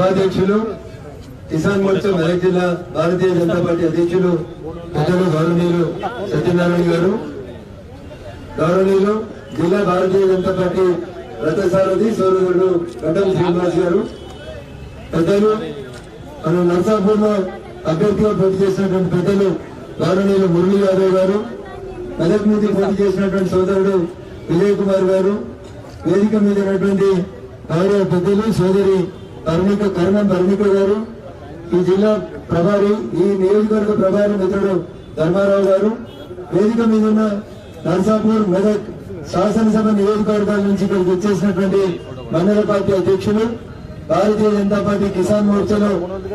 సభాధ్యక్షులు కిసాన్ మోర్చా మెదక్ జిల్లా భారతీయ జనతా పార్టీ అధ్యక్షులు పెద్దలు గౌరవనీయులు సత్యనారాయణ గారు గౌరవనీయులు జిల్లా భారతీయ జనతా పార్టీ రథసారథి సోదరుడు గడ్డం శ్రీనివాస్ గారు పెద్దలు మనం నర్సాపూర్లో అభ్యర్థిగా పోటీ చేసినటువంటి పెద్దలు గౌరవనీయులు మురళీ యాదవ్ గారు మెదక్ నుంచి పోటీ చేసినటువంటి సోదరుడు విజయ్ కుమార్ గారు వేదిక మీద ఉన్నటువంటి గౌరవ పెద్దలు సోదరి ధర్మిక కరుణం కరుణిక గారు ఈ జిల్లా ప్రభారి ఈ నియోజకవర్గ ప్రభారి మిత్రుడు ధర్మారావు గారు వేదిక మీద ఉన్న నర్సాపూర్ మెదక్ శాసనసభ నియోజకవర్గాల నుంచి ఇక్కడికి వచ్చేసినటువంటి మండల పార్టీ అధ్యక్షులు భారతీయ జనతా పార్టీ కిసాన్ మోర్చాలో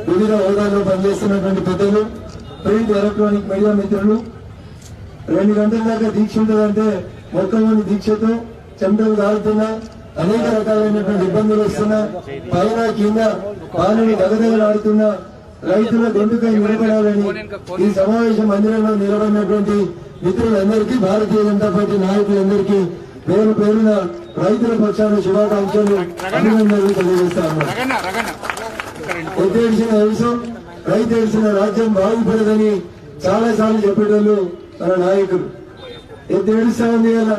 వివిధ హోదాల్లో పనిచేస్తున్నటువంటి పెద్దలు ప్రింట్ ఎలక్ట్రానిక్ మీడియా మిత్రులు. రెండు గంటల దాకా దీక్ష ఉంటుందంటే మొక్కలోని దీక్షతో చెమటలు కాలుతున్నా అనేక రకాలైనటువంటి ఇబ్బందులు వస్తున్నా పైన కింద పాలన దగదగలాడుతున్నా రైతుల గొంతుకై నిలబడాలని ఈ సమావేశ మందిరంలో నిలబడినటువంటి మిత్రులందరికీ భారతీయ జనతా పార్టీ నాయకులందరికీ పేరు పేరున రైతుల పక్షాన శుభాకాంక్షలు అభినందనలు తెలియజేస్తాను ఎత్తేడిసిన అంశం రైతు ఏడిసిన రాజ్యం బాగుపడదని చాలా సార్లు చెప్పేటోళ్ళు మన నాయకులు. ఎత్తు ఏడుస్తా ఉంది కదా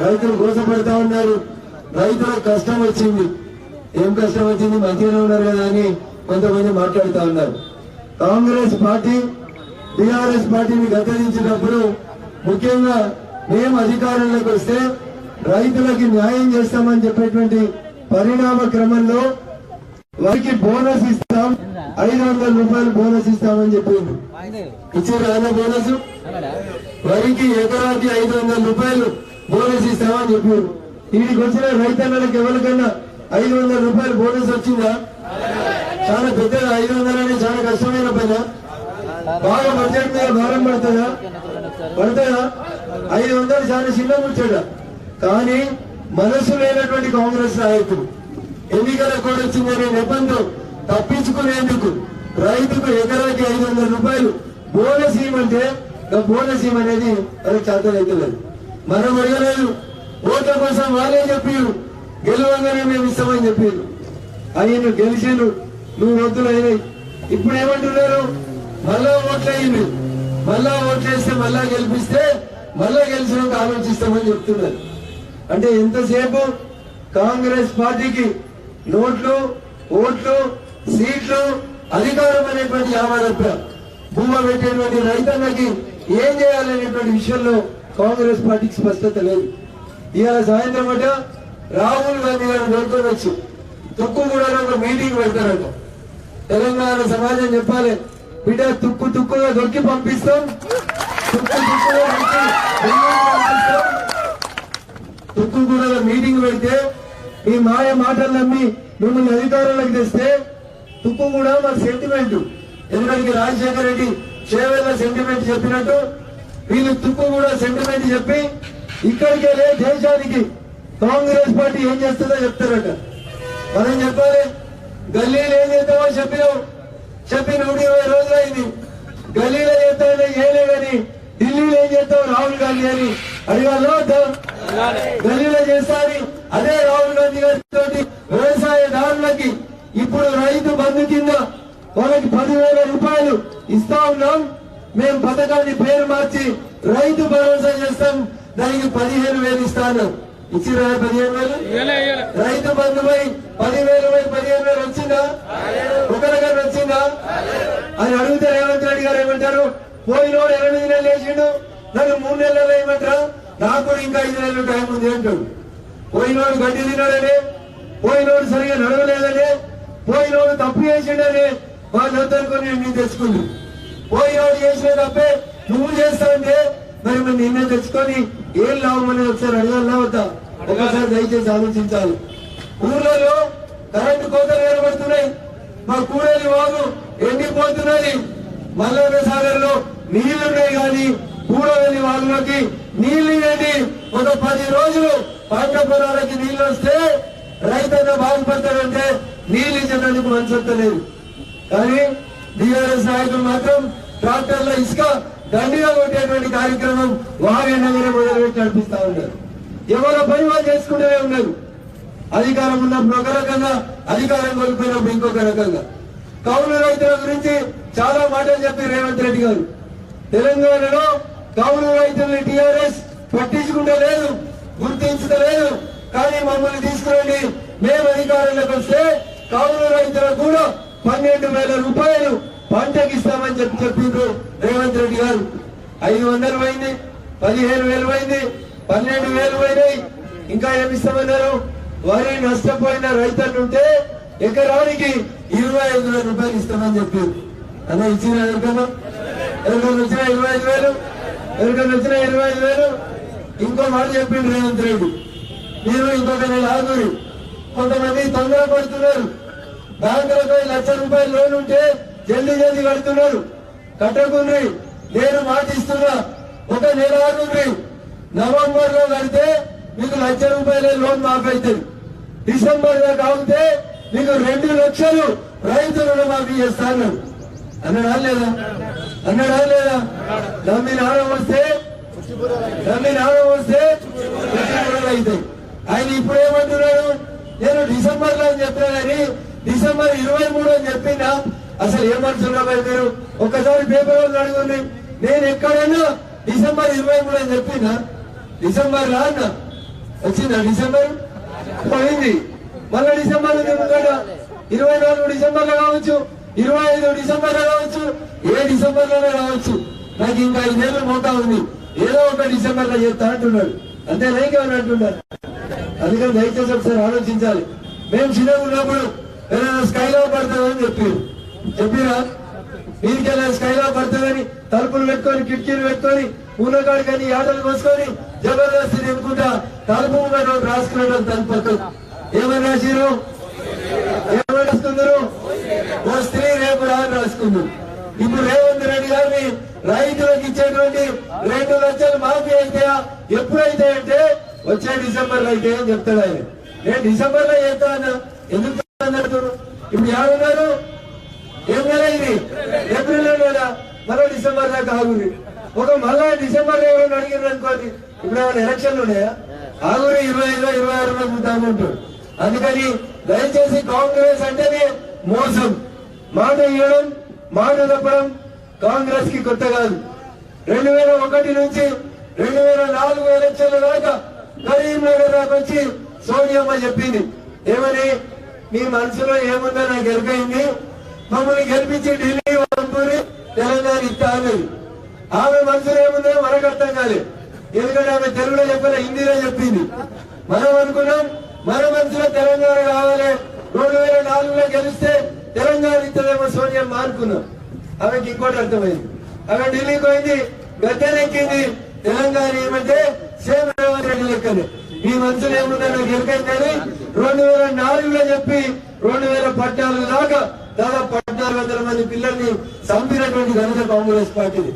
రైతులు మోసపడతా ఉన్నారు. రైతులకు కష్టం వచ్చింది. ఏం కష్టం వచ్చింది? మంచిగానే ఉన్నారు కదా అని కొంతమంది మాట్లాడుతా ఉన్నారు. కాంగ్రెస్ పార్టీ టిఆర్ఎస్ పార్టీని గద్దరించినప్పుడు ముఖ్యంగా మేము అధికారంలోకి వస్తే రైతులకి న్యాయం చేస్తామని చెప్పేటువంటి పరిణామ క్రమంలో వారికి బోనస్ ఇస్తాం. ఐదు వందల రూపాయలు బోనస్ ఇస్తామని చెప్పింది ఇచ్చారు ఆయన బోనస్? వరికి ఎకరాకి ఐదు వందల రూపాయలు బోనస్ ఇస్తామని చెప్పారు. వీడికి వచ్చిన రైతన్నలకు ఎవరికన్నా ఐదు వందల రూపాయలు బోనస్ వచ్చిందా? చాలా పెద్దగా ఐదు వందలు అనేది చాలా కష్టమైన పైన. బాగా బడ్జెట్ మీద భారం పడుతుందా? పడుతుందా? ఐదు వందలు చాలా చిన్న ముచ్చాడ కానీ మనసు లేనటువంటి కాంగ్రెస్ నాయకులు ఎన్నికల కూడా వచ్చిందనే నెపంతో తప్పించుకునేందుకు రైతుకు ఎకరాకి ఐదు వందల రూపాయలు బోనస్ ఇవ్వమంటే ఆ బోనస్ ఇవ్వమనేది వాళ్ళకి చేతనైతలేదు. మనం అడగలేదు ఓట్ల కోసం వాళ్ళే చెప్పారు గెలవంగానే మేము ఇస్తామని చెప్పారు ఆయన గెలిచిండు నువ్వు వద్దులు అయినాయి. ఇప్పుడు ఏమంటున్నారు? మళ్ళా ఓట్లయ్యింది మళ్ళా ఓట్లేస్తే మళ్ళా గెలిపిస్తే మళ్ళా గెలిచినాక ఆలోచిస్తామని చెప్తున్నారు. అంటే ఎంతసేపు కాంగ్రెస్ పార్టీకి నోట్లు ఓట్లు సీట్లు అధికారం అనేటువంటి యావడప్ప భూమ పెట్టేటువంటి రైతన్నకి ఏం చేయాలనేటువంటి విషయంలో కాంగ్రెస్ పార్టీకి స్పష్టత లేదు. ఇవాళ సాయంత్రం అట రాహుల్ గాంధీ గారు కోరుకోవచ్చు తుక్కు కూడా ఒక మీటింగ్ పెడతారట. తెలంగాణ సమాజం చెప్పాలి బిడ్డ తుక్కు తుక్కుగా దొరికి పంపిస్తాం. తుక్కు తుక్కుగా తుక్కు కూడా మీటింగ్ పెడితే ఈ మాయ మాటలు నమ్మి మిమ్మల్ని అధికారంలోకి తెస్తే తుక్కు కూడా మా సెంటిమెంట్. ఎందుకంటే రాజశేఖర రెడ్డి చేవేళ్ళ సెంటిమెంట్ చెప్పినట్టు వీళ్ళు తుక్కు కూడా సెంటిమెంట్ చెప్పి ఇక్కడికే లే దేశానికి. కాంగ్రెస్ పార్టీ ఏం చేస్తుందో చెప్తారట. మనం చెప్పాలి గల్లీలో ఏం చేద్దామో చెప్పినావు. చెప్పి నూట ఇరవై రోజులు అయింది. గల్లీలో చేస్తామని ఏలే కానీ ఢిల్లీలో ఏం చేస్తావు? రాహుల్ గాంధీ అని అడిగాలో గల్లీలో చేస్తారని అదే రాహుల్ గాంధీ గారితో వ్యవసాయదారులకి ఇప్పుడు రైతు బంధు కింద వాళ్ళకి పదివేల రూపాయలు ఇస్తా ఉన్నాం. మేము పథకాన్ని పేరు మార్చి రైతు భరోసా చేస్తాం. దానికి పదిహేను వేలు ఇస్తాను. ఇచ్చిరా పదిహేను వేలు? రైతు బంధుపై పదివేలు పై పదిహేను వేలు వచ్చిందా? ఒకరికన్నా వచ్చిందా? అని అడిగితే రేవంత్ రెడ్డి గారు ఏమంటారు? పోయినోడు ఎనిమిది నెలలు వేసిండు నన్ను మూడు నెలలు వేయమంటారా? నాకు ఇంకా ఐదు నెలలు టైం ఉంది అంటాడు. పోయినోడు గడ్డి తిన్నాడనే పోయినోడు సరిగా నడవలేదనే పోయినోడు తప్పు చేసిండనే వాళ్ళందరికీ నేను తెచ్చుకుంది పోయినోడు చేసిన తప్పే నువ్వు చేస్తావంటే మరి నిన్నే తెచ్చుకొని ఏం లాభం ఒకసారి అడగాలా వద్దా. ఒకసారి దయచేసి ఆలోచించాలి. ఊర్లలో కరెంటు కోతలు ఏర్పడుతున్నాయి. మా కూడలి వాగు ఎండిపోతున్నది. మల్లన్న సాగర్లో నీళ్ళున్నాయి కానీ కూడలి వాగులోకి నీళ్ళు ఇవ్వండి ఒక పది రోజులు పంట పొలాలకి నీళ్ళు వస్తే రైతన్న బాధపడతాడంటే నీళ్ళు ఇచ్చేందుకు మనసొత్తలేదు కానీ బీఆర్ఎస్ నాయకులు మాత్రం ట్రాక్టర్ల ఇసుక దండిగా కొట్టేటువంటి కార్యక్రమం వాగండగానే మొదలుపెట్టి నడిపిస్తా ఉన్నారు. ఎవరో పని వాళ్ళు చేసుకుంటూనే ఉన్నారు. అధికారం ఉన్నప్పుడు ఒక రకంగా అధికారం కోల్పోయినప్పుడు ఇంకొక రకంగా. కౌలు రైతుల గురించి చాలా మాటలు చెప్పి రేవంత్ రెడ్డి గారు. తెలంగాణలో కౌలు రైతుల్ని టిఆర్ఎస్ పట్టించుకుంటలేదు గుర్తించలేదు. కానీ మమ్మల్ని తీసుకురండి. మేము అధికారంలోకి వస్తే కౌలు రైతులకు కూడా పన్నెండు వేల రూపాయలు పంటకి ఇస్తామని చెప్పి చెప్పిండ్రు రేవంత్ రెడ్డి గారు. ఐదు వందలు పోయింది పదిహేను వేలు పోయింది పన్నెండు వేలు పోయినాయి. ఇంకా ఏమి ఇస్తామన్నారు? వరి నష్టపోయిన రైతులు ఉంటే ఎకరానికి ఇరవై ఐదు వేల రూపాయలు ఇస్తామని చెప్పారు. అదే ఇచ్చిన ఎవరికన్నా ఎవరికన్నా వచ్చిన ఇరవై ఐదు వేలు? ఎవరికన్నా వచ్చిన ఇరవై ఐదు వేలు? ఇంకో మాట చెప్పిండు రేవంత్ రెడ్డి. మీరు ఇంకొక నెల ఆగురి కొంతమంది తొందర పడుతున్నారు బ్యాంకులపై లక్ష రూపాయలు లోన్ ఉంటే జల్దీ జల్దీ కడుతున్నారు. కట్టకుండ్రి నేను మాటిస్తున్నా ఒక నెల ఆగుండ్రి నవంబర్లో కడితే మీకు లక్ష రూపాయల లోన్ మాఫ్ అవుతుంది. డిసెంబర్లో ఆగితే మీకు రెండు లక్షలు రైతు రుణమాఫీ చేస్తాను అన్నాడా. లేదా? అన్నాడా లేదా? నమ్మి నాన్న వస్తే నమ్మి నాన్న వస్తే అవుతాయి. ఆయన ఇప్పుడు ఏమంటున్నాడు? నేను డిసెంబర్లో అని చెప్పినా కానీ డిసెంబర్ ఇరవై మూడు అని చెప్పినా అసలు ఏమంటున్నారు మరి మీరు? ఒక్కసారి పేపర్ వాళ్ళు అడుగుంది నేను ఎక్కడైనా డిసెంబర్ ఇరవై మూడు అని చెప్పినా? డిసెంబర్ రాన్న వచ్చిందా డిసెంబర్? పోయింది. మళ్ళీ డిసెంబర్ ఉంది ఇరవై నాలుగు డిసెంబర్లో కావచ్చు ఇరవై ఐదు డిసెంబర్లో కావచ్చు ఏ డిసెంబర్లోనే రావచ్చు నాకు ఇంకా ఐదేళ్ళు మోతా ఉంది. ఏదో ఒక డిసెంబర్లో చేస్తా అంటున్నాడు. అంతే లేకేమని అంటున్నారు అందుకని దయచేసి ఒకసారి ఆలోచించాలి. మేము చిన్నగా ఉన్నప్పుడు ఏదైనా స్కైలో పడుతుందని చెప్పారు. చెప్పిరా? మీరికెళ్ళా స్కైలా పడుతుందని తలుపులు పెట్టుకొని కిటికీలు పెట్టుకొని ఊనగాడికని ఆటలు కోసుకొని జబర్దస్తి నింపుకుంటా తలుపు ముంగట రాసుకున్నాడు తలుపు ఏమని రాసిరు ఏమని రాసుకుందరు ఓ స్త్రీ రేపు రాని రాసుకుందరు ఇప్పుడు రేవంత్ రెడ్డి గారిని రైతులకు ఇచ్చేటువంటి రెండు లక్షలు మాఫీ అయితే ఎప్పుడైతే అంటే వచ్చే డిసెంబర్లో అయితే అని చెప్తాడు ఆయన. నేను డిసెంబర్లో చేస్తా అన్న. ఎందుకు ఇప్పుడు ఎవరున్నారు? ఏం నెల ఇది? ఏప్రిల్ నెల మరో డిసెంబర్ దాకా ఆగురి ఒక మళ్ళా డిసెంబర్ ఎవరైనా అడిగారు అనుకోండి ఇప్పుడు ఏమైనా ఎలక్షన్లు ఉన్నాయా? ఆగురి ఇరవై ఐదు ఇరవై ఆరు ఉంటామంటారు అందుకని దయచేసి కాంగ్రెస్ అంటేనే మోసం. మాట ఇవ్వడం మాట తప్పడం కాంగ్రెస్కి కొత్త కాదు. రెండు వేల ఒకటి నుంచి రెండు వేల నాలుగు ఎలక్షన్ల దాకా కరీంనగర్ దాకా వచ్చి సోనియమ్మ చెప్పింది. ఏమని? మీ మనసులో ఏముందో నాకు ఎరికైంది మమ్మల్ని గెలిపించి ఢిల్లీ పంపుని తెలంగాణ ఇస్తా ఆమె మనసులో ఏముందో మనకు అర్థం కాలేదు ఎందుకంటే ఆమె తెలుగులో చెప్పలే హిందీలో చెప్పింది. మనం అనుకున్నాం మన మనసులో తెలంగాణ కావాలి. రెండు వేల నాలుగులో గెలిస్తే తెలంగాణ ఇస్తుందేమో సోనియా మానుకున్నాం. ఆమెకి ఇంకోటి అర్థమైంది. ఆమె ఢిల్లీకి పోయింది గద్దెనెక్కింది. తెలంగాణ ఏమంటే సేమ్ రేవంత్ రెడ్డి లెక్కనే. మీ మనసులో ఏముందో నాకు ఎరకైంది కానీ రెండు వేల నాలుగులో చెప్పి రెండు వేల పద్నాలుగు దాకా దాదాపు పద్నాలుగు వందల మంది పిల్లల్ని చంపినటువంటి ఘనత కాంగ్రెస్ పార్టీది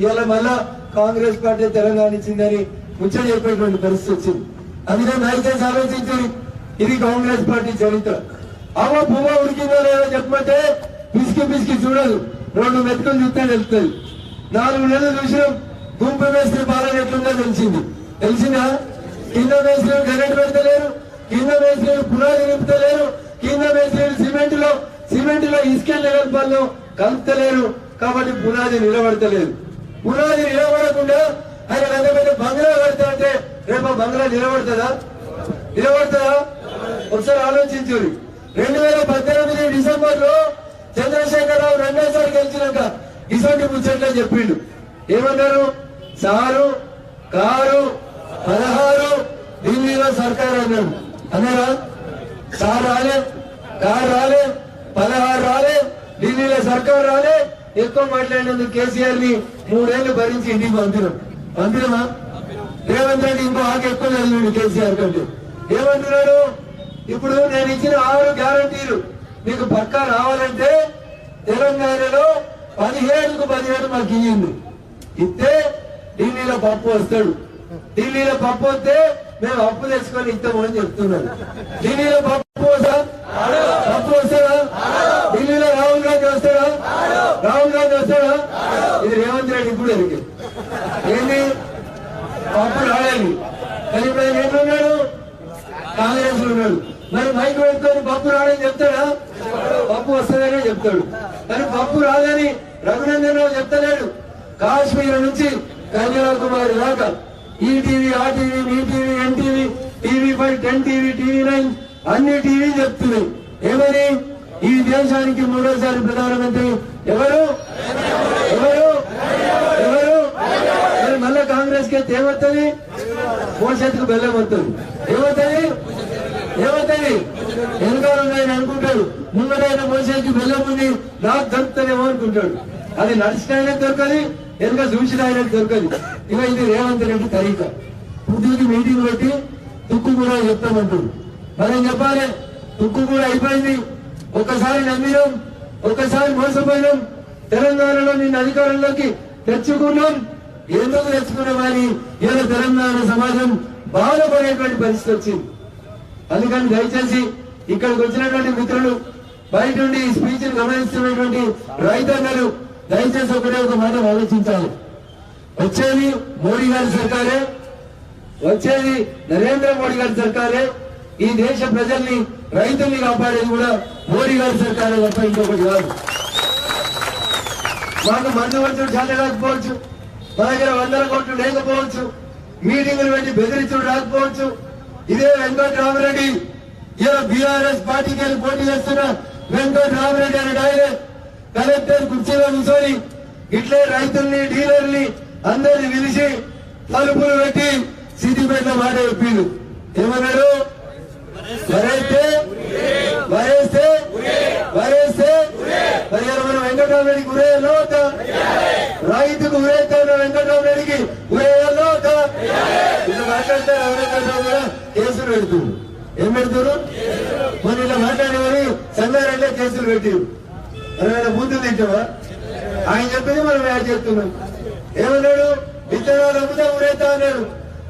ఇవాళ మళ్ళా కాంగ్రెస్ పార్టీ తెలంగాణ ఇచ్చిందని ముచ్చట చెప్పేటువంటి పరిస్థితి వచ్చింది. అందుకని దయచేసి ఆలోచించి ఇది కాంగ్రెస్ పార్టీ చరిత్ర. అవ్వ పువ్వ ఉడికిందో లేదో చెప్పమంటే పిసికి పిసికి చూడదు. రెండు మెతుకులు చూస్తే తెలుస్తుంది. నాలుగు నెలలు చూసినాం గుంపు మేస్త్రి పాలన ఎట్లుందో తెలిసింది. తెలిసిందా? కింద వేసిన కరెంట్ పెడతలేరు కింద వేసిన పునాది నింపుతలేరు కింద వేసిన సిమెంట్లో సిమెంట్లో ఇసుక నిలబల్లో కలుపుతలేరు కాబట్టి పునాది నిలబడతలేదు. పునాది నిలబడకుండా ఆయన పెద్ద పెద్ద బంగ్లా కడతా అంటే రేపు బంగ్లా నిలబడుతుందా? నిలబడుతుందా? ఒకసారి ఆలోచించురి రెండు వేల పద్దెనిమిది డిసెంబర్లో చంద్రశేఖరరావు రెండోసారి గెలిచినాక ఇటువంటి ముచ్చట్లే చెప్పిండు. ఏమన్నారు? సారు కారు పదహారు ఢిల్లీలో సర్కార్ అన్నారు. అన్నారా? సార్ రాలే కారు రాలే. పదహారు రాలే ఢిల్లీలో సర్కార్ రాలే. ఎక్కువ మాట్లాడినందుకు కేసీఆర్ని మూడేళ్ళు భరించి ఇంటికి పంపినాం. పంపినమా? రేవంత్ రెడ్డి ఇంకో ఆకు ఎక్కువ చదివాడు కేసీఆర్ కంటే. ఏమంటున్నాడు? ఇప్పుడు నేను ఇచ్చిన ఆరు గ్యారంటీలు. మీకు పక్కా రావాలంటే తెలంగాణలో పదిహేడుకు పదిహేడు మాకు ఇయ్యింది ఇస్తే ఢిల్లీలో పప్పు వస్తాడు. ఢిల్లీలో పప్పు వస్తే మేము అప్పు తెచ్చుకొని ఇస్తాము అని చెప్తున్నాను ఢిల్లీలో పప్పు వస్తా? పప్పు వస్తాడా గాంధీ రాహుల్ గాంధీ వస్తాడా ఇది రేవంత్ రెడ్డి ఇప్పుడు ఎరిగి ఏంటి అప్పుడు రాయాలి కానీ ఇప్పుడు ఆయన ఎట్లున్నాడు కాంగ్రెస్లో ఉన్నాడు. మరి మైక్ వెళ్తాడు పప్పు రాడని చెప్తాడా? పప్పు వస్తుందని చెప్తాడు. కానీ పప్పు రాదని రఘునందన్ రావు చెప్తలేడు. కాశ్మీర్ నుంచి కన్యాకుమారి దాకా. ఈటీవీ ఆ టీవీ మీ TV NTV TV five ten TV TV nine అన్ని టీవీ చెప్తున్నాయి. ఏమని ఈ దేశానికి మూడోసారి ప్రధానమంత్రి ఎవరు? ఎవరు? ఎవరు? మరి మళ్ళా కాంగ్రెస్కి ఏమవుతుంది భవిష్యత్తుకు బెల్లం అవుతుంది ఏమవుతుంది ఏమవుతుంది వెనకాల ఆయన అనుకుంటాడు. ముందడైన భవిష్యత్తుకి బెల్లం ఉంది. నాకు దొరుకుతుందేమో అనుకుంటాడు. అది నడిచిన ఆయనకు దొరకదు వెనుక చూసిన ఆయనకు దొరకదు. ఇక ఇది రేవంత్ రెడ్డి తరీక. పొద్దుకి మీటింగ్ పెట్టి తుక్కు కూడా చెప్తామంటాడు. మనం చెప్పాలి? తుక్కు కూడా అయిపోయింది. ఒక్కసారి నమ్మినాం ఒక్కసారి మోసపోయినాం. తెలంగాణలో నిన్ను అధికారంలోకి తెచ్చుకున్నాం. ఎందుకు తెచ్చుకున్నామని ఇలా తెలంగాణ సమాజం బాధపడేటువంటి పరిస్థితి వచ్చింది. అందుకని దయచేసి ఇక్కడికి వచ్చినటువంటి మిత్రులు బయట నుండి ఈ స్పీచ్ గమనిస్తున్నటువంటి రైతన్నలు దయచేసి ఒకటే ఒక మాట ఆలోచించాలి. వచ్చేది మోడీ గారి సర్కారే వచ్చేది నరేంద్ర మోడీ గారి సర్కారే. ఈ దేశ ప్రజల్ని రైతుల్ని కాపాడేది కూడా మోడీ గారి సర్కారే తప్ప ఇంకొకటి కాదు. మాకు మందు వచ్చుడు చేత కాకపోవచ్చు మా దగ్గర వందల కోట్లు లేకపోవచ్చు మీటింగులు పెట్టి బెదిరించుడు రాకపోవచ్చు. ఇదే వెంకటరామరెడ్డి ఇలా బీఆర్ఎస్ పార్టీకి వెళ్ళి పోటీ చేస్తున్న వెంకటరామరెడ్డి అనే ఆయన కలెక్టర్ కుర్చీలో కూర్చొని ఇట్లే రైతుల్ని డీలర్ని అందరిని పిలిచి తలుపులు పెట్టి సిద్దిపేట మాట చెప్పిండు. ఏమన్నాడు? వరేస్తే వరేస్తే వరేస్తే మరి ఇలా మనం వెంకటరామరెడ్డికి ఉరేయాలో వద్దా? రైతుకు ఉరేస్తా ఉన్న వెంకటరామరెడ్డికి గురే వద్దా? ఇలా మాట్లాడతారు వెంకటరావు కూడా? కేసులు పెడుతున్నారు ఏం పెడుతున్నారు మరి ఇలా మాట్లాడేవారు సంగారెడ్డి కేసులు పెట్టారు ఎవరైనా ముందు తింటావా? ఆయన చెప్పింది మనం యాడ్ చేస్తున్నాం ఏమన్నాడు? విత్తనాలు అమ్ముతా ఉరేస్తా అన్నాడు.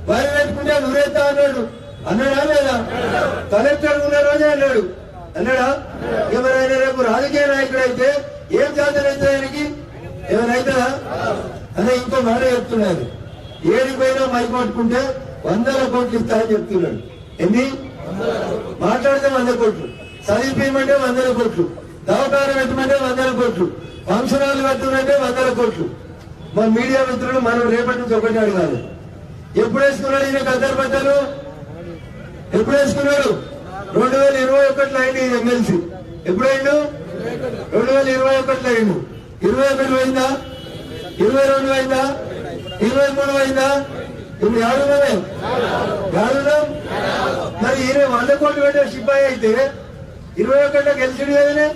వరి పెట్టుకుంటే ఉరేస్తా అన్నాడు. అన్నాడా? లేదా కలెక్టర్ ఉన్న రోజే అన్నాడు. అన్నాడా? ఎవరైనా రేపు రాజకీయ నాయకుడు అయితే ఏం జాతరైతే ఆయనకి? ఎవరైతే అదే ఇంకో మాట చెప్తున్నారు ఏడిపోయినా మైక్ పట్టుకుంటే వందల కోట్లు ఇస్తా అని చెప్తున్నాడు. ఎన్ని మాట్లాడితే వంద కోట్లు. చదివిపోయమంటే వందల కోట్లు. దవకారం పెట్టమంటే వందల కోట్లు. ఫంక్షన్ హాల్ కట్టుమంటే వందల కోట్లు. మా మీడియా మిత్రులు మనం రేపటి నుంచి ఒకటి అడగాలి. ఎప్పుడు వేసుకున్నాడు ఈయన కద్దరు బట్టలు? ఎప్పుడు వేసుకున్నాడు రెండు వేల ఇరవై ఒకటిలో అయింది ఎమ్మెల్సీ. ఎప్పుడైండు? రెండు వేల ఇరవై ఒకటిలో అయిండు. ఇరవై ఒకటి పోయిందా ఇరవై రెండు అయిందా? ఇరవై మూడు అయిందా? ఇప్పుడు ఏడున్నామే ఏడున్నాం మరి ఇరవై వంద కోట్లు పెట్టే సిబ్బాయి అయితే ఇరవై ఒకటిలో గెలిచిండు కదనే?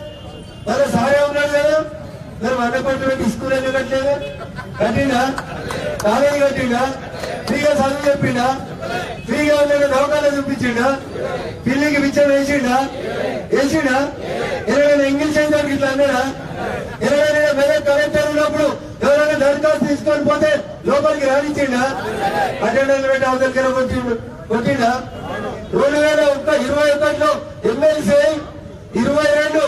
మరి సారే ఉన్నాడు కదా? మరి వంద కోట్లు పెట్టి స్కూల్ ఎందుకు కట్టలేదు? కట్టిండా? కాలేజీ కట్టిండా? ఫ్రీగా చదువు చెప్పిండా ఫ్రీగా ఉండే దవాఖాన చూపించిండా పిల్లికి పిచ్చర్ వేసిండా వేసిండా? ఎవరైనా ఇంగ్లీష్ అయినా ఇట్లా అన్నాడా? ఎవరైనా వేరే కలెక్టర్ ఉన్నప్పుడు ఎవరైనా దరఖాస్తు తీసుకొని పోతే లోపలికి రానిచ్చిండా? అటెండర్లు పెట్టి అవతల దగ్గర కొట్టిండు కొట్టిండా? రెండు వేల ఒక్క ఇరవై ఒకటిలో ఎమ్మెల్సీ ఇరవై రెండు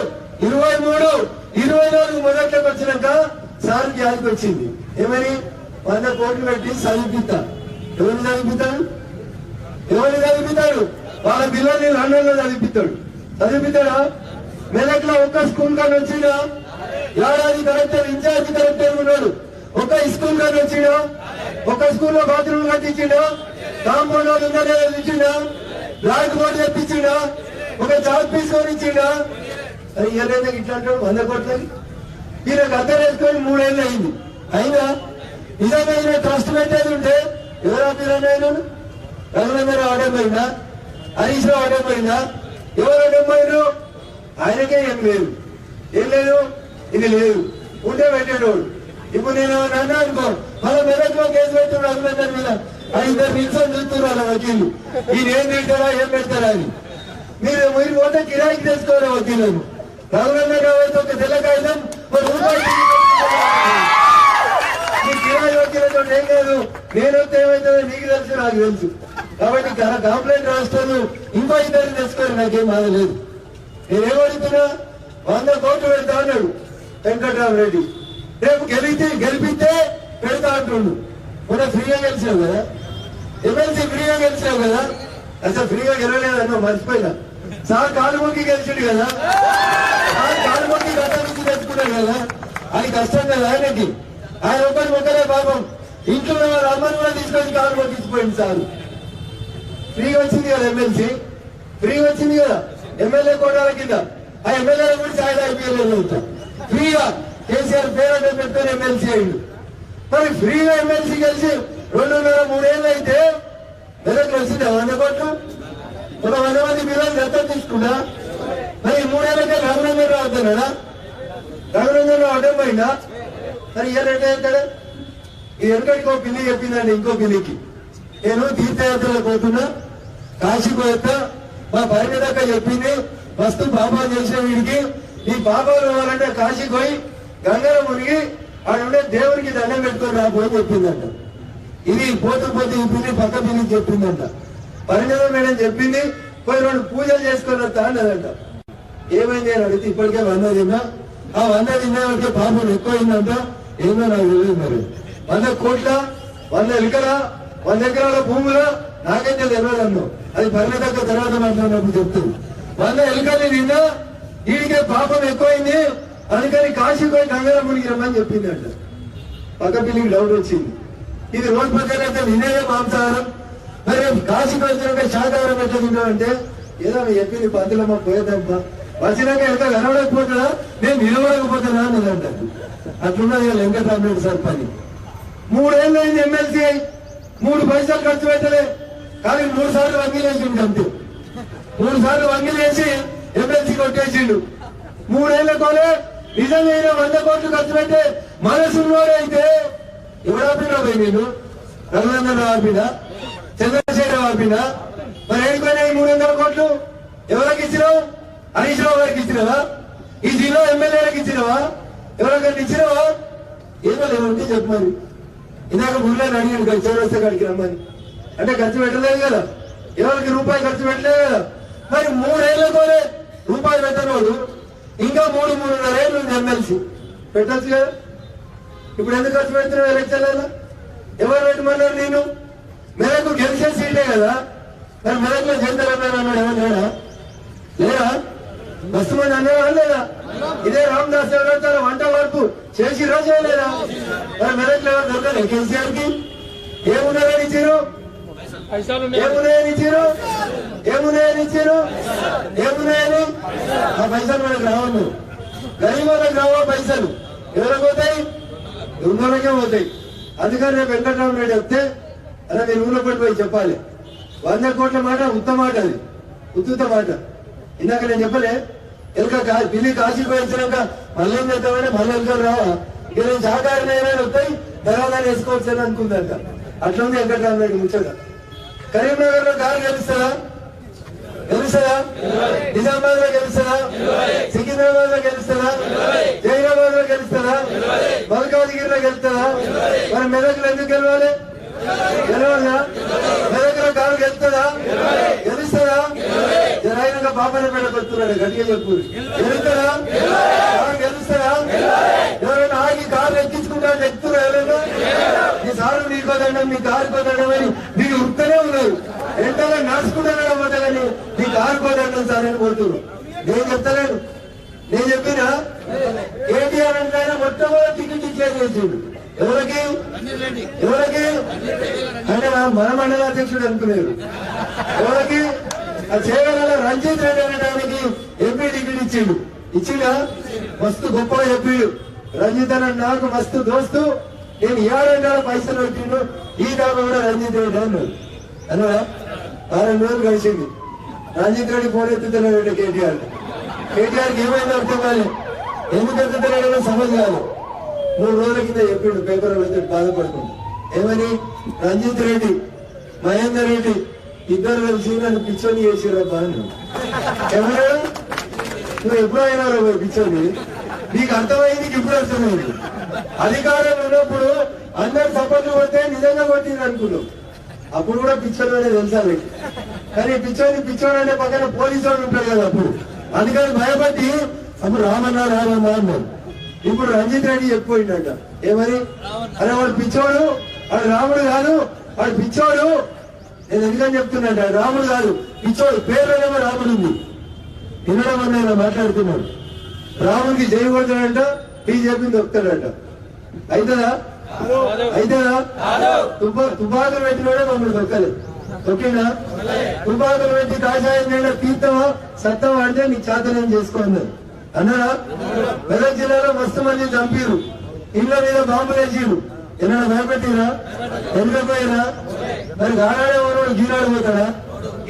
ఇరవై మూడు ఇరవై నాలుగు మొదట్లోకి వచ్చినాక సార్ జాతికి వచ్చింది ఏమని? వంద కోట్లు పెట్టి చదివిపిస్తా. ఎవరిని చదివిపిస్తాడు? ఎవరిని చదివిపిస్తాడు? వాళ్ళ పిల్లల్ని లండన్లో చదివిపిస్తాడు. చదివిపిస్తాడా? మెదక్లో ఒక్క స్కూల్ కానీ వచ్చినా ఏడాది కలెక్టర్ ఇన్ఛార్జ్ కలెక్టర్ ఉన్నాడు. ఒక స్కూల్ కానీ వచ్చిండా? ఒక స్కూల్లో బాత్రూమ్ కట్టించిండా? కాంపౌండ్ వాళ్ళు ఉన్నాడే ఇచ్చిండా బ్లాక్ బోర్డు తెప్పించిండా? ఒక చాక్ పీస్ కొని ఇచ్చిండా అది ఏదైనా ఇట్లా అంటాడు వంద కోట్లకి ఈయనకు అద్దరు వేసుకొని మూడేళ్ళు అయింది. అయినా నిజంగా ఈయన ట్రస్ట్ పెట్టేది ఉంటే ఎవరు ఆపిరని ఆయన రఘునందర ఆడమైందా? హరీష్ రావు ఆడమైందా? ఎవరు ఆడమైరు ఆయనకే ఏం లేదు. ఏం లేదు? ఇది లేదు. ఉంటే పెట్టేటోడు. ఇప్పుడు నేను నన్ను అనుకో. మన మెదక్లో కేసు పెట్టుడు రఘునందన్ మీద ఆ ఇద్దరు నిల్చొని చూస్తున్నారు వకీలు. ఈయన ఏం తింటారా ఏం పెడతారా అని. మీరు మీరు పోతే కిరాయికి తెచ్చుకోవాలి వకీలను. రఘునందన్ రావు అయితే ఒక తెల్ల కాగితం ఒక రూపాయి ఈ ఏం లేదు. నేను ఏమైతుందో నీకు తెలుసు నాకు తెలుసు. కాబట్టి కంప్లైంట్ రాస్తాను. ఇంకో ఇద్దరు తెచ్చుకోరు నాకేం బాధ లేదు. నేనేమడుగుతున్నా వంద కోట్లు పెడతా అన్నాడు వెంకట్రామరెడ్డి రేపు గెలిస్తే గెలిపిస్తే పెడతా అంటుండు. మొన్న ఫ్రీగా గెలిచావు కదా? ఎమ్మెల్సీ ఫ్రీగా గెలిచావు కదా? అసలు ఫ్రీగా గెలవలేదు అన్న మర్చిపోయినా. సార్ కాలుమొక్కి గెలిచాడు కదా? సార్ కాలుమొక్కి అది కష్టం కదా ఆయనకి. ఆయన ఒకరి ఒకరే పాపం. ఇంట్లో ఉన్న వాళ్ళ అమ్మని కూడా తీసుకొని కారు పట్టించిపోయింది సార్. ఫ్రీ వచ్చింది కదా ఎమ్మెల్సీ ఫ్రీ వచ్చింది కదా? ఎమ్మెల్యే కోటాల కింద. ఆ ఎమ్మెల్యే కూడా సాయి అయిపోయలేదు ఫ్రీగా కేసీఆర్ పేరంటే పెట్టుకొని ఎమ్మెల్సీ అయ్యిండు. మరి ఫ్రీగా ఎమ్మెల్సీ కలిసి రెండున్నర మూడేళ్ళు అయితే వెనక్కి వచ్చింది వంద కోట్లు? ఒక వంద మంది మీరు దత్తం తీసుకున్నా? మరి మూడేళ్ళకే రఘునందన్ రావు అవుతున్నాడా రఘునందన్ రావు అడ్డం పోయిందా? మరి ఏ రేట్ అవుతాడు ఈ వెనకడికి ఒక పిల్లి చెప్పిందండి ఇంకో పిల్లికి నేను తీర్థయాత్రలకు పోతున్నా కాశీ పోతా మా భార్య దాకా చెప్పింది మస్తు పాపా చేసిన వీడికి. ఈ పాపాలు పోవాలంటే కాశీ పోయి గంగలో మునిగి ఆడుండే దేవునికి దండం పెట్టుకొని రాబోయి చెప్పిందంట. ఇది పోతూ పోతూ ఈ పిల్లి పక్క పిల్లికి చెప్పిందంట. పరిణామం మేడం చెప్పింది పోయి రెండు పూజలు చేసుకొని వస్తా అన్నదంట. ఏమైంది అని అడిగితే ఇప్పటికే వంద తిన్నా. ఆ వంద తిన్నా వరకే పాపం ఎక్కువైందంట. ఏందో నాకు తెలియదు మరి. వంద కోట్ల వంద ఎకర వంద ఎకరాల భూముల నాకైతే తెలియదు అన్ను అది పరిణతక్క తర్వాత మాట్లాడినప్పుడు చెప్తుంది వంద ఎలుకలు నిన్నా వీడికే పాపం ఎక్కువైంది. అందుకని కాశీ పోయి గంగారం మునికి రమ్మని చెప్పిందంట. పక్క పిల్లికి డౌట్ వచ్చింది. ఇది రోజు పక్కన అయితే వినేదే మాంసాహారం. మరి కాశీకి వచ్చినాక శాకాహారం ఎట్లా తిన్నామంటే ఏదో చెప్పింది పంతులమ్మ పోయేదమ్మా. వచ్చినాక ఎంత కనబడకపోతుందా నేను నిలబడకపోతున్నా అన్నదంట అట్లున్నది కదా వెంకటరామరెడ్డి సార్ పని. మూడేళ్ళు అయింది ఎమ్మెల్సీ అయి. మూడు పైసలు ఖర్చు పెట్టలే. కానీ మూడు సార్లు వంగిలేసిండు అంతే. మూడు సార్లు వంగిలేసి ఎమ్మెల్సీ కొట్టేసిండు. మూడేళ్ళ కోలే నిజంగా వంద కోట్లు ఖర్చు పెట్టే మనసున్నోడే అయితే ఎవరు పోయి నేను? రఘునందన్ ఆపినా? చంద్రశేఖర్ ఆపినా? మరి ఏడిపోయినాయి మూడు వందల కోట్లు? ఎవరికి ఇచ్చినావు? హరీష్ రావు గారికి ఇచ్చినవా? ఈ జిల్లా ఎమ్మెల్యేలకు ఇచ్చినావా? ఎవరికైనా ఇచ్చినావా? ఏదో లేవంటే చెప్పమని ఇందాక మురళి అడిగాడు కదా చౌరస్తా కాడికి రమ్మని. అంటే ఖర్చు పెట్టలేదు కదా. ఎవరికి రూపాయి ఖర్చు పెట్టలేదు కదా. మరి మూడేళ్ళతోనే రూపాయి పెట్టనోడు ఇంకా మూడు మూడున్నర ఏళ్ళు ఉంది ఎమ్మెల్సీ. పెట్టచ్చు కదా. ఇప్పుడు ఎందుకు ఖర్చు పెడుతున్నావు ఎలక్షన్లలో ఎవరు పెట్టమన్నారు నేను మెరకు గెలిచే సీటే కదా. మరి మెరకులో జంతర్ అన్నాడు ఏమన్నాడా లేరా మస్తు మంది అన్నారా లేదా ఇదే రామదాస్ ఎవరో తన వంట వరకు చేసి రోజు లేదా మరి మెరకులు ఎవరు దొరకలేదు కేసీఆర్కి ఏమున్నారని ఇచ్చారు ఏమున్నాయని ఇచ్చారు ఏమున్నాయని ఇచ్చారు ఏమున్నాయని? ఆ పైసలు మనకు రావను గరీబ్ వాళ్ళకి రావా పైసలు. ఎవరికి పోతాయి? ఉన్నోళ్ళకే పోతాయి. అందుకని రేపు వెంకటరామరెడ్డి చెప్తే అలా మీరు ఊళ్ళో పడిపోయి చెప్పాలి. వంద కోట్ల మాట ఉత్త మాట అది. ఉత్తుత మాట. ఇందాక నేను చెప్పలే ఎలుక పిల్లి కాశీ మళ్ళీ ఏం చేద్దామని మళ్ళీ ఎలుకలు రావా? ఇక నేను సహకారం ఏమైనా వస్తాయి? దరాదాన్ని వేసుకోవచ్చు అని అనుకుందంట. అట్లా ఉంది వెంకటరామరెడ్డి ముచ్చట. కరీంనగర్లో కారు గెలుస్తారా గెలుస్తారా నిజామాబాద్లో గెలుస్తుందా? సికింద్రాబాద్లో గెలుస్తారా జైరాబాద్లో గెలుస్తారా మల్కాజ్గిరిలో గెలుస్తారా మరి మెదక్లో ఎందుకు గెలవాలి? గెలవాలా మెదక్లో కారు గెలుస్తుందా గెలుస్తుందా జరైనంగా పాపన పేడ గట్టిగా చెప్పు గెలుస్తుందా కారు గెలుస్తుందా ఎవరైనా ఆగి కారు ఎక్కించుకుంటా ఎక్కుతున్నా ఎవరైనా? ఈ సారు నీకో దండం నీ కారు కోదండం అని మీరు ఉత్తనే ఉన్నారు ఎంతగా నడుచుకుంటున్నాడు పోతే నీ కారు కోదండం సార్ అని కొడుతున్నారు నేను చెప్తలేను. నేను చెప్పినా కేటీఆర్ అంటే ఆయన మొట్టమొదటి టికెట్ డిక్లేర్ చేసిండు. ఎవరికి? ఎవరికి? అంటే నా మన మండల అధ్యక్షుడు అనుకునేది వాళ్ళకి ఆ చేయగల రంజిత్ రెడ్డి అనడానికి ఎంపీ డిగ్రీ ఇచ్చిండు. ఇచ్చిండా? మస్తు గొప్పగా చెప్పిడు. రంజిత్ అన్న నాకు మస్తు దోస్తు. నేను ఏడైనా పైసలు పెట్టిండు. ఈ దాకా కూడా రంజిత్ రెడ్డి అన్నాడు. అన్నా ఆ రోజులు కలిసింది రంజిత్ రెడ్డి ఫోన్ ఎత్తుతున్నాడు కేటీఆర్. కేటీఆర్కి ఏమైందో అర్థం కాలేదు ఎందుకు ఎత్తుతున్నాడో సమజ్ కాదు మూడు రోజుల కింద చెప్పిండు పేపర్ వెళ్తే బాధపడుతుంది. ఏమని? రంజిత్ రెడ్డి మహేందర్ రెడ్డి ఇద్దరు కలిసి నన్ను పిచ్చోని చేసిరబ్బా అని. ఎవరు? నువ్వు ఎప్పుడు అయినారా పోయి పిచ్చోని? నీకు అర్థమైంది ఇప్పుడు అర్థమైంది. అధికారం ఉన్నప్పుడు అందరు సపోర్ట్ కొడితే నిజంగా కొట్టింది అనుకున్నావు అప్పుడు కూడా పిచ్చోడు అనేది తెలుసా నీకు? కానీ పిచ్చోని పిచ్చోడు అనే పక్కన పోలీసు వాళ్ళు ఉంటారు కదా అప్పుడు. అందుకని భయపడి అప్పుడు రామన్నా రామన్నా అన్నారు. ఇప్పుడు రంజిత్ రెడ్డి చెప్పిపోయిండట ఏమని? అరే వాడు పిచ్చోడు వాడు రాముడు కాదు వాడు పిచ్చోడు. నేను ఎందుకని చెప్తున్నాడు రాముడు కాదు పిచ్చోడు. పేరులోనేమో రాముడు ఉంది వినడం అని నేను మాట్లాడుతున్నాడు. రాముడికి చేయకూడదంట ఈ చెప్పింది దొక్కుతాడట అవుతుందా అవుతుందా తుపా తుపాకులు పెట్టినోడే మమ్మల్ని దొక్కలేదు ఓకేనా? తుపాకులు పెట్టి కాషాయం చేయడం తీర్థమా సత్తం ఆడితే నీ చాతనం చేసుకోండి. అన్నారా మెదక్ జిల్లాలో మస్తు మంది చంపిరు ఇళ్ళ మీద బాంబులు వేసిరు ఏమైనా భయపెట్టిరా? ఎందుకపోయిరా మరి గాడాడే ఎవరు పోతాడా?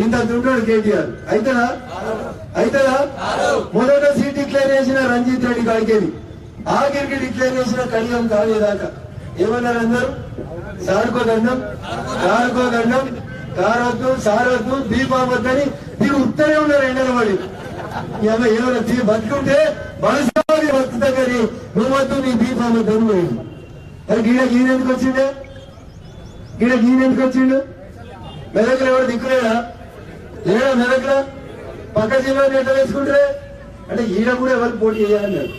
ఇంత దుంటాడు కేటీఆర్. అయితేనా? అయితేనా? మొదట సీట్ డిక్లేర్ చేసిన రంజిత్ రెడ్డి కాడికేది. ఆఖరికి డిక్లేర్ చేసిన కడియం కాలేదాకా. ఏమన్నారు అందరు? సారుకో గండం కారుకో గండం కారొద్దు సారొద్దు దీపం వద్దని మీరు ఉత్తరే ఉన్నారు ఎండల పడి ఏమైనా బతుకుంటే మనసు బతుకుతా కానీ నువ్వు వద్దు నీ దీపం వద్దని పోయింది. మరి గీడ గీన ఎందుకు వచ్చిండే? గీడ గీన ఎందుకు వచ్చిండు? మెదకులు ఎవరు దిక్కులేడా లేడా మెదకుల? పక్క జిల్లాని ఎట్లా వేసుకుంటారే అంటే ఈయన కూడా ఎవరు పోటీ చేయాలన్నారు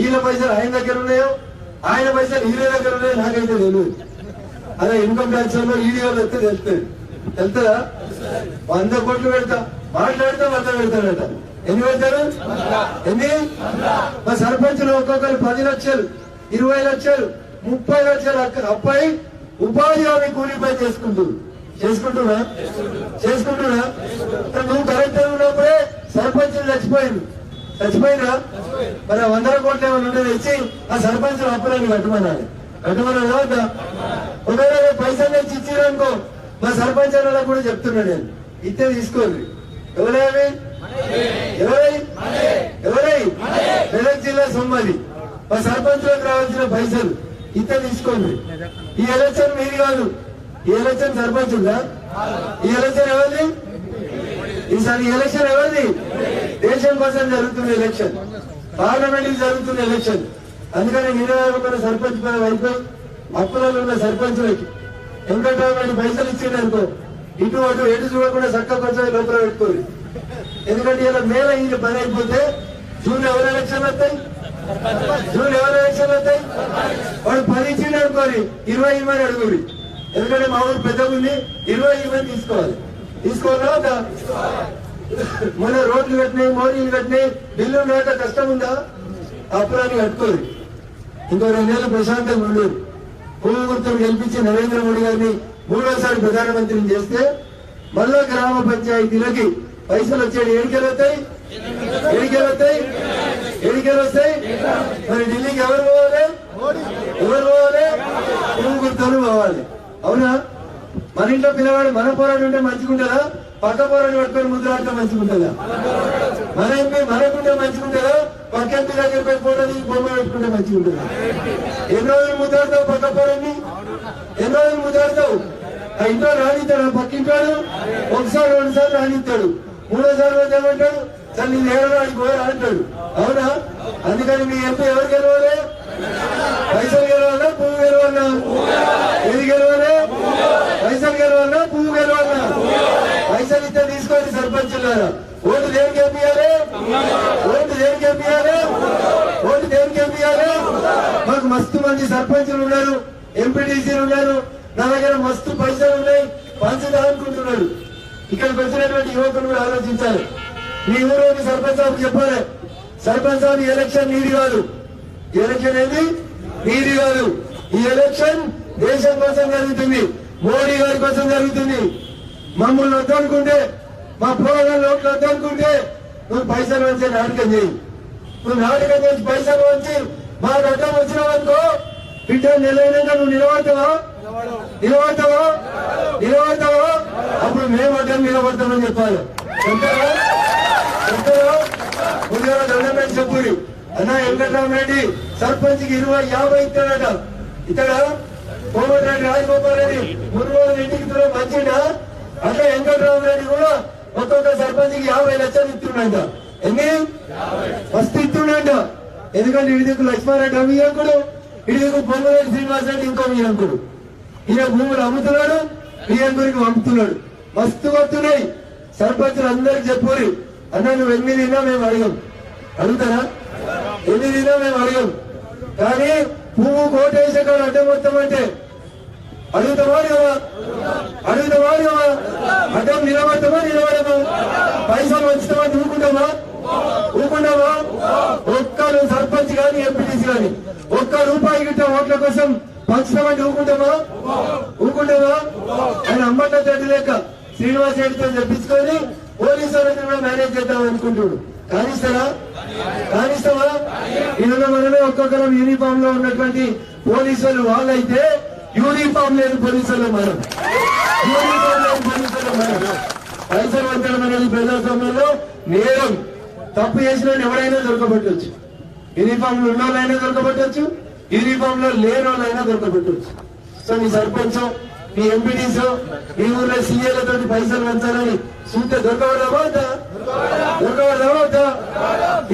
ఈయన పైసలు ఆయన దగ్గర ఉన్నాయో ఆయన పైసలు ఈయన దగ్గర ఉన్నాయో నాకైతే తెలియదు అదే ఇన్కమ్ ట్యాక్స్లో ఈడీ వాళ్ళు వస్తే తెలుస్తుంది. తెలుతుందా వంద కోట్లు పెడతా. మాట్లాడితే వంద పెడతాడట. ఎన్ని పెడతారు ఎన్ని? మా సర్పంచులు ఒక్కొక్కరు పది లక్షలు ఇరవై లక్షలు. ముప్పై లక్షలు అప్పాయి ఉపాధి హామీ కూలిపై చేసుకుంటుంది చేసుకుంటున్నా? చేసుకుంటున్నా? నువ్వు కలెక్టర్ ఉన్నప్పుడే సర్పంచులు చచ్చిపోయింది చచ్చిపోయినా మరి వందల కోట్లు ఏమైనా ఉంటే తెచ్చి ఆ సర్పంచులు అప్పులని కట్టమన్నాడు కట్టమన్నాడు వద్దా ఒకవేళ పైసలు తెచ్చి ఇచ్చిరనుకో మా సర్పంచ్ కూడా చెప్తున్నాడు నేను. ఇస్తే తీసుకోండి. ఎవరేమి ఎవరై? ఎవరై? మెదక్ జిల్లా సొమ్మది మా సర్పంచులకు రావాల్సిన పైసలు. ఇస్తే తీసుకోండి. ఈ ఎలక్షన్ మీది కాదు. ఈ ఎలక్షన్ సర్పంచ్ ఉందా? ఈ ఎలక్షన్ ఎవరిది? ఈసారి ఎలక్షన్ ఎవరిది? దేశం కోసం జరుగుతున్న ఎలక్షన్ పార్లమెంట్ జరుగుతుంది జరుగుతున్న ఎలక్షన్ అందుకని నిరాకరణ సర్పంచ్ పదవి అయిపోయి అప్పులలో ఉన్న సర్పంచులకి. వెంకటరామరెడ్డి పైసలు ఇచ్చిండు అనుకో. ఇటు అటు ఎటు చూడకుండా చక్కగా కొంచెం లోపల పెట్టుకోరు ఎందుకంటే ఇలా మేల ఈయన పని అయిపోతే జూన్ ఎవరు ఎలక్షన్ వస్తాయి? జూన్ ఎవరు ఎలక్షన్ వస్తాయి? ఇచ్చిండు ఇరవై ఇరవై అడుగురి ఎందుకంటే మా ఊరు పెద్దగా ఉంది. ఇరవై ఇరవై తీసుకోవాలి. తీసుకోవాలా వద్దా? మొన్న రోడ్లు కట్టినాయి మోరీలు కట్టినాయి. బిల్లు నాట కష్టం ఉందా? అప్పుడాన్ని కట్టుకోరు ఇంకో రెండేళ్ళు ప్రశాంతంగా ఉండరు పువ్వు గెలిపించి నరేంద్ర మోడీ గారిని మూడోసారి ప్రధానమంత్రిని చేస్తే మళ్ళా గ్రామ పంచాయతీలకి పైసలు వచ్చేది ఏడికెళ్ళి వస్తాయి? ఏడికెళ్ళి వస్తాయి? ఏడికెళ్ళి వస్తాయి? మరి ఢిల్లీకి ఎవరు పోవాలి? ఎవరు పోవాలి పువ్వు గుర్తులు పోవాలి. అవునా? మన ఇంట్లో పిల్లవాడు మన పోరాడు ఉంటే మంచిగుంటుందా? పక్క పోరాడు పట్టుకొని ముద్రాడితే మంచిగుంటుందా? మన ఎంపీ మనకుంటే మంచిగుంటుందా? పక్క ఎంపీ దగ్గర పోయి ఫోటో దిగి బొమ్మ పెట్టుకుంటే మంచిగుంటుందా? ఎన్ని రోజులు ముద్రాడతావు పక్క పోరాడిని ఎన్ని రోజులు ముద్రాడతావు? ఆ ఇంట్లో రానిస్తాడు పక్కింటాడు ఒకసారి రెండుసార్లు రానిస్తాడు మూడోసారి రోజు ఏమంటాడు? సార్ నేను ఆడికి పోయి అంటాడు అవునా? అందుకని మీ ఎంపీ ఎవరు గెలవలే? పైసలు గెలవాలా పువ్వు గెలవాలా ఇది గెలవాలి పైసలు గెలవాలా పువ్వు గెలవాలా పైసలు ఇస్తే తీసుకోండి సర్పంచులారా ఓటు దేనికి వేపియాలి ఓటు దేనికి వేపియాలి ఓటు దేనికి వేపియాలి మాకు మస్తు మంది సర్పంచులు ఉన్నారు ఎంపీటీసీలు ఉన్నారు. నా దగ్గర మస్తు పైసలు ఉన్నాయి పంచుదా అనుకుంటున్నారు ఇక్కడికి వచ్చినటువంటి యువకులు కూడా ఆలోచించాలి. మీ ఊరు సర్పంచ్ సాబ్ చెప్పాలి. సర్పంచ్ సాబ్ ఎలక్షన్ నీది కాదు. ఎలక్షన్ ఏంది? నీది కాదు ఈ ఎలక్షన్ దేశం కోసం జరుగుతుంది. మోడీ గారి కోసం జరుగుతుంది. మమ్మల్ని వద్దనుకుంటే మా పోరాటాలు ఓట్లు వద్దనుకుంటే నువ్వు పైసలు వచ్చి నాటకం చేయి. నువ్వు నాటకం చేసి పైసలు వచ్చి మా గడ్డం వచ్చినావు అనుకో బిడ్డ నిలైనాక నువ్వు నిలబడతావా? నిలబడతావా? నిలబడతావా? అప్పుడు మేము అడ్డం నిలబడతామని చెప్పాలి. చెప్తారా చెప్తారా ముందుగా దండం పెట్టి చెప్పురి. అన్న వెంకటరామరెడ్డి సర్పంచ్కి ఇరవై యాభై ఇస్తాడట. ఇక్కడ కోమటిరెడ్డి రాజగోపాల్ రెడ్డి మూడు రోజులు ఇంటికి దూరం మంచిడా? అట్లా వెంకటరామరెడ్డి కూడా ఒక్కొక్క సర్పంచ్కి యాభై లక్షలు ఇస్తుండంట ఎన్ని? ఫస్ట్ ఇస్తుండంట ఎందుకంటే ఇడిదికు లక్ష్మారెడ్డి అవి అంకుడు ఇడిదికు పొంగరెడ్డి శ్రీనివాస్ రెడ్డి ఇంకో మీ ఈయన భూములు అమ్ముతున్నాడు ఈ అమ్ముతున్నాడు పంపుతున్నాడు. మస్తు వస్తున్నాయి సర్పంచులు అందరికి చెప్పుకోరు. అన్న నువ్వు ఎన్ని తిన్నా మేము అడిగాం. అడుగుతారా? ఎన్ని తిన్నా మేము అడగం. కానీ పువ్వు కోటేసే కాదు అడ్డం మొత్తం అంటే అడుగుతావా కదా అడుగుతావా కదా అడ్డం నిలబడతామా నిలబడమా పైసలు వచ్చుతామా ఊరుకుంటామా ఊరుకుంటామా ఒక్కరు సర్పంచ్ కానీ ఎంపీటీసీ కానీ ఒక్క రూపాయి గిట్ట ఓట్ల కోసం పంచుతామంటే ఊకుంటామా ఊకుంటామా ఆయన అమ్మట తల్లి లేక శ్రీనివాస్ రెడ్డితో తెప్పించుకొని పోలీసు వాళ్ళని కూడా మేనేజ్ చేద్దాం అనుకుంటున్నాడు. కానిస్తారా కానిస్తావా? ఈరోజు మనమే ఒక్కొక్కరం యూనిఫామ్లో ఉన్నటువంటి పోలీసులు వాళ్ళైతే యూనిఫామ్ లేని పోలీసులు మనం యూనిఫామ్ లేని పోలీసులు మనం పైసలు వంచడం అనేది ప్రజాస్వామ్యంలో నేరం. తప్పు చేసిన ఎవరైనా దొరకబట్టవచ్చు యూనిఫామ్లో ఉన్న వాళ్ళైనా దొరకబట్టవచ్చు యూనిఫామ్లో లేని వాళ్ళైనా దొరకబట్టవచ్చు సో మీ సర్పంచం మీ ఎంపీడీస్ మీ ఊర్లో సీఏలతో పైసలు పెంచాలని చూస్తే దొరకబడదామా వద్దా? దొరకబడదామా వద్దా?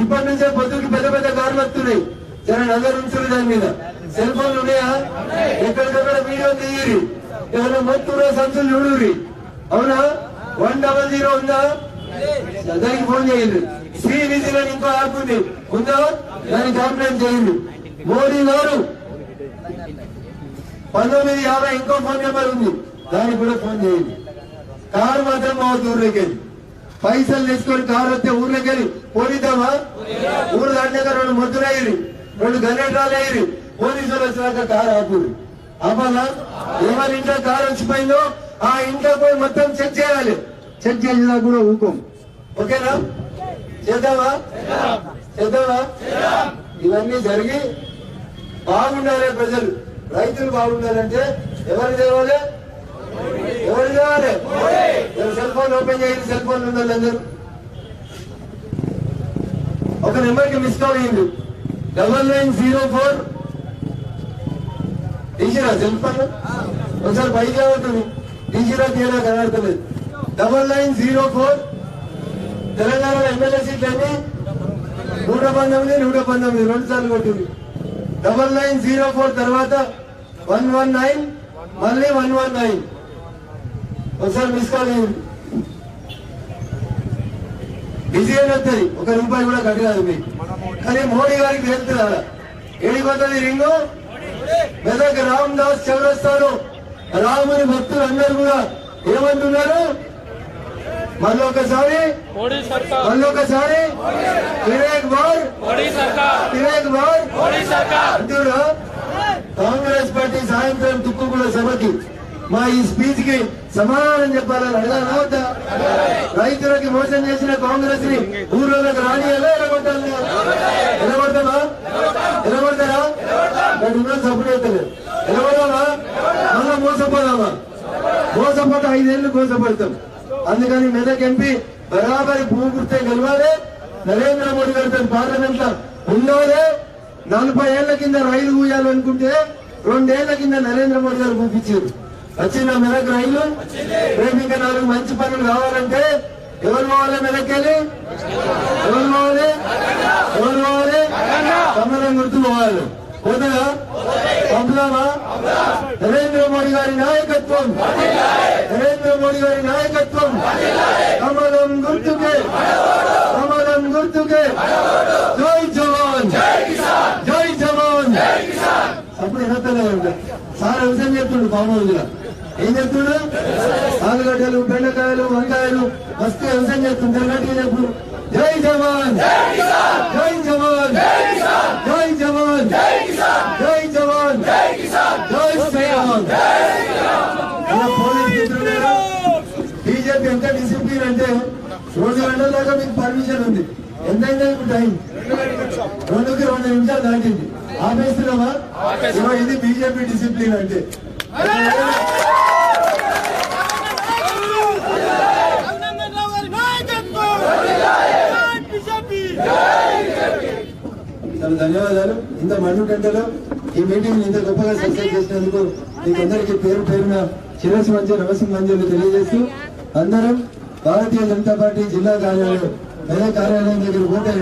ఇప్పటి నుంచే పొద్దుకి పెద్ద పెద్ద కార్లు వస్తున్నాయి. జర నగర్ ఉంచుడు దాని మీద. సెల్ ఫోన్లు ఉన్నాయా? ఎక్కడికక్కడ వీడియో తీయరి ఏమైనా మొత్తురా సంచులు చూడురి అవునా? వన్ డబల్ జీరో ఉందా? దానికి ఫోన్ చేయండి. శ్రీ విజిల్ అని ఇంకో యాప్ ఉంది. ఉందా? దానికి కంప్లైంట్ చేయండి. మోడీ గారు. పంతొమ్మిది యాభై ఇంకో ఫోన్ నెంబర్ ఉంది. దానికి కూడా ఫోన్ చేయండి. కారు మాత్రం మా ఊర్లోకి వెళ్ళి పైసలు తీసుకొని కారు వస్తే ఊర్లోకి వెళ్ళి పోనిద్దామా ఊరు దాటినాక రెండు మొద్దులు అయ్యి రెండు గన్నెట్రాలు అయ్యి పోలీసులు వచ్చినాక కారు ఆపురు ఆపాలా? ఏమైనా ఇంట్లో కారు వచ్చిపోయిందో ఆ ఇంట్లో పోయి మొత్తం చెక్ చేయాలి. చెక్ చేసినా కూడా ఊకోం. ఓకేనా? చేద్దామా? చేద్దామా? ఇవన్నీ జరిగి బాగుండాలి ప్రజలు. రైతులు బాగుండాలంటే ఎవరు తేవాలి? ఎవరు తేవాలి? సెల్ ఫోన్ ఓపెన్ చేయండి సెల్ ఫోన్ ఉండాలి అందరూ. ఒక నెంబర్కి మిస్ కాల్ అయ్యింది. Double nine zero four. డీజీరా cell phone? ఒకసారి పైకి అవుతుంది డీజీరా తీరా కనబడతలేదు double nine zero four. Telangana MLA సీట్లన్నీ నూట పంతొమ్మిది నూట పంతొమ్మిది. రెండు సార్లు కొట్టింది. డబల్ నైన్ జీరో ఫోర్ తర్వాత వన్ వన్ నైన్ మళ్ళీ వన్ వన్ నైన్. ఒకసారి మిస్ కాల్ బిజీ అని వస్తుంది ఒక రూపాయి కూడా కట్టరాదు మీకు. కానీ మోడీ గారికి తెలుస్తుంది ఏడిపోతుంది రింగు? మెదక్ రామ్ దాస్ చౌరస్తాను రాముని భక్తులు అందరూ కూడా ఏమంటున్నారు? మళ్ళీ ఒకసారి మోడీ సర్కార్. మళ్ళీ ఒకసారి వివేక్ బార్ వివేక్ బార్. మోడీ సర్కార్. అంటున్నా కాంగ్రెస్ పార్టీ సాయంత్రం తుక్కుగూడ సభకి మా ఈ స్పీచ్కి సమాధానం చెప్పాలని అడగాలా వద్దా? రైతులకి మోసం చేసిన కాంగ్రెస్ని ఊర్లోకి రానియాలా ఎలగొట్టాలి ఎలగొడతామా ఎలగొడతారా నాకు ఉన్న సపోర్ట్ అవుతుంది ఎలగొడదామా మళ్ళా మోసపోదామా? మోసపోతే ఐదేళ్ళు మోసపడతాం అందుకని మెదక్ ఎంపీ బరాబరి భూమి గుర్తే గెలవాలి. నరేంద్ర మోడీ గారు తన పార్లమెంట్లో ఉండాలి. నలభై ఏళ్ళ కింద రైలు ఊయాలనుకుంటే రెండేళ్ళ కింద నరేంద్ర మోడీ గారు పంపించారు వచ్చిన మెదక్ రైలు రేపు ఇంకా నాలుగు మంచి పనులు కావాలంటే ఎవరు పోవాలి మెదక్కెళ్ళి? ఎవరు పోవాలి? ఎవరు పోవాలి? కమలం గుర్తు పోవాలి. పోతుందా పంపుదామా? నరేంద్ర మోడీ గారి నాయకత్వం. నరేంద్ర మోడీ గారి నాయకత్వం. కమలం గుర్తుకే. కమలం గుర్తుకే. జై జవాన్ జై జవాన్ అప్పుడు ఎనతలేదు సార్ వ్యవసాయం చెప్తుండు బామోజుగా ఏం చెప్తుండు? ఆలుగడ్డలు బెండకాయలు వంకాయలు మస్తు వ్యవసాయం గట్టిగా చెప్పు జై జవాన్! జై జవాన్! జై జవాన్! జై జవాన్! జై శ్రీరామ్ బీజేపీ ఎంత డిసిప్లిన్ అంటే రెండు గంటల దాకా మీకు పర్మిషన్ ఉంది. ఎంతైంది ఇప్పుడు టైం? రెండుకి రెండు నిమిషాలు దాటింది. ఆపేస్తున్నామా ఇదిగో ఇది బీజేపీ డిసిప్లిన్ అంటే. చాలా ధన్యవాదాలు. ఇంత మండు గంటలో ఈ మీటింగ్ ఇంత గొప్పగా సక్సెస్ చేసినందుకు మీకు అందరికీ పేరు పేరున శిరస్సు మంచి నమస్సు మంజులు తెలియజేస్తూ అందరం భారతీయ జనతా పార్టీ జిల్లా కార్యాలయం పెద్ద కార్యాలయం దగ్గర పోతే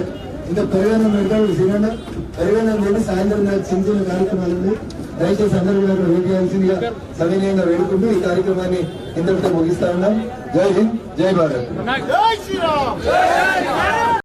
ఇంకా పెరుగన్నం పెడతాడు శ్రీగండ పెరుగన్నం తిని సాయంత్రం దాకా చిన్న చిన్న కార్యక్రమాలు దయచేసి అందరూ కూడా వేయాల్సిందిగా సవినయంగా వేడుకుంటూ ఈ కార్యక్రమాన్ని ఇంతటితో ముగిస్తా ఉన్నాం. జై హింద్ జై భారత్.